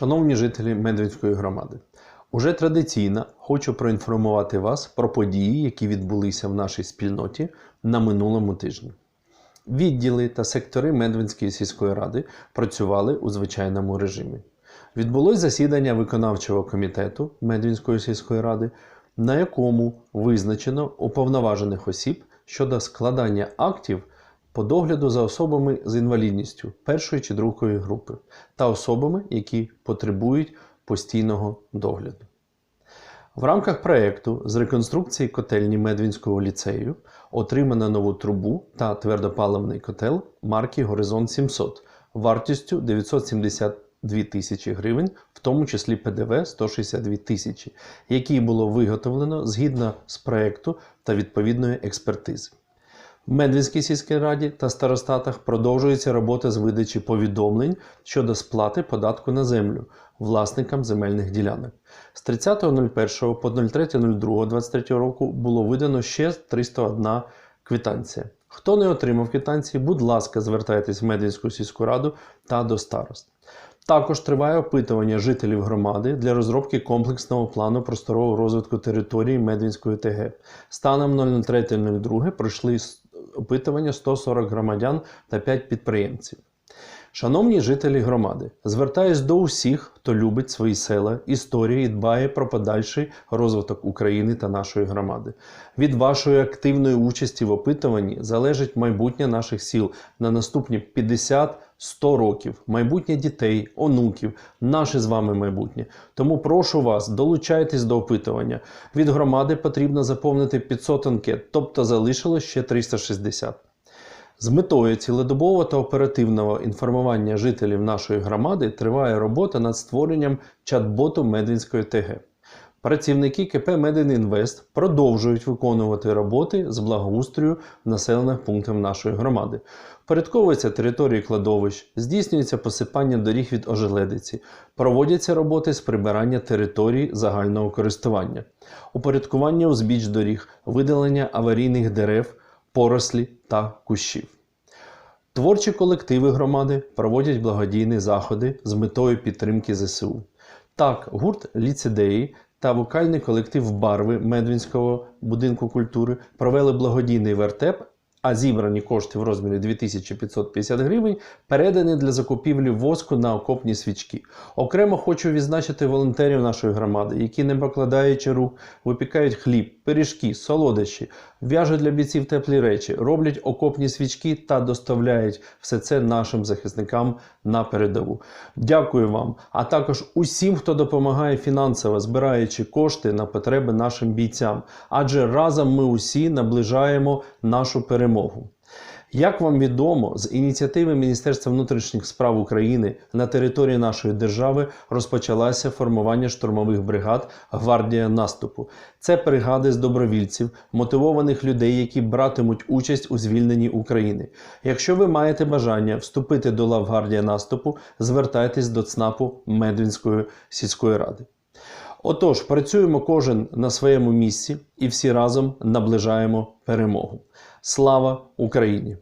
Шановні жителі Медведської громади, уже традиційно хочу проінформувати вас про події, які відбулися в нашій спільноті на минулому тижні. Відділи та сектори Медвинської сільської ради працювали у звичайному режимі. Відбулось засідання виконавчого комітету Медвінської сільської ради, на якому визначено уповноважених осіб щодо складання актів по догляду за особами з інвалідністю першої чи другої групи та особами, які потребують постійного догляду. В рамках проєкту з реконструкції котельні Медвінського ліцею отримано нову трубу та твердопаливний котел марки Горизонт 700 вартістю 972 тисячі гривень, в тому числі ПДВ 162 тисячі, який було виготовлено згідно з проєкту та відповідної експертизи. В Медвінській сільській раді та старостатах продовжується робота з видачі повідомлень щодо сплати податку на землю власникам земельних ділянок. З 30.01 по 03.02.23 року було видано ще 301 квитанція. Хто не отримав квитанції, будь ласка, звертайтесь в Медвінську сільську раду та до старост. Також триває опитування жителів громади для розробки комплексного плану просторового розвитку території Медвінської ТГ. Станом 03.02 пройшли опитування 140 громадян та 5 підприємців. Шановні жителі громади, звертаюсь до усіх, хто любить свої села, історії і дбає про подальший розвиток України та нашої громади. Від вашої активної участі в опитуванні залежить майбутнє наших сіл на наступні 50 100 років, майбутнє дітей, онуків, наше з вами майбутнє. Тому прошу вас, долучайтесь до опитування. Від громади потрібно заповнити 500 анкет, тобто залишилось ще 360. З метою цілодобового та оперативного інформування жителів нашої громади триває робота над створенням чат-боту Медвінської ТГ. Працівники КП Медінінвест продовжують виконувати роботи з благоустрою в населених пунктах нашої громади. Впорядковуються території кладовищ, здійснюється посипання доріг від ожеледиці, проводяться роботи з прибирання територій загального користування, упорядкування узбіч доріг, видалення аварійних дерев, порослі та кущів. Творчі колективи громади проводять благодійні заходи з метою підтримки ЗСУ. Так, гурт ліцедеї та вокальний колектив Барви Медвінського будинку культури провели благодійний вертеп, а зібрані кошти в розмірі 2550 гривень передані для закупівлі воску на окопні свічки. Окремо хочу відзначити волонтерів нашої громади, які, не покладаючи рук, випікають хліб, пиріжки, солодощі, в'яжуть для бійців теплі речі, роблять окопні свічки та доставляють все це нашим захисникам на передову. Дякую вам, а також усім, хто допомагає фінансово, збираючи кошти на потреби нашим бійцям. Адже разом ми усі наближаємо нашу перемогу. Як вам відомо, з ініціативи Міністерства внутрішніх справ України на території нашої держави розпочалося формування штурмових бригад Гвардія наступу. Це бригади з добровільців, мотивованих людей, які братимуть участь у звільненні України. Якщо ви маєте бажання вступити до лав Гвардія наступу, звертайтесь до ЦНАПу Медвінської сільської ради. Отож, працюємо кожен на своєму місці і всі разом наближаємо перемогу. Слава Україні!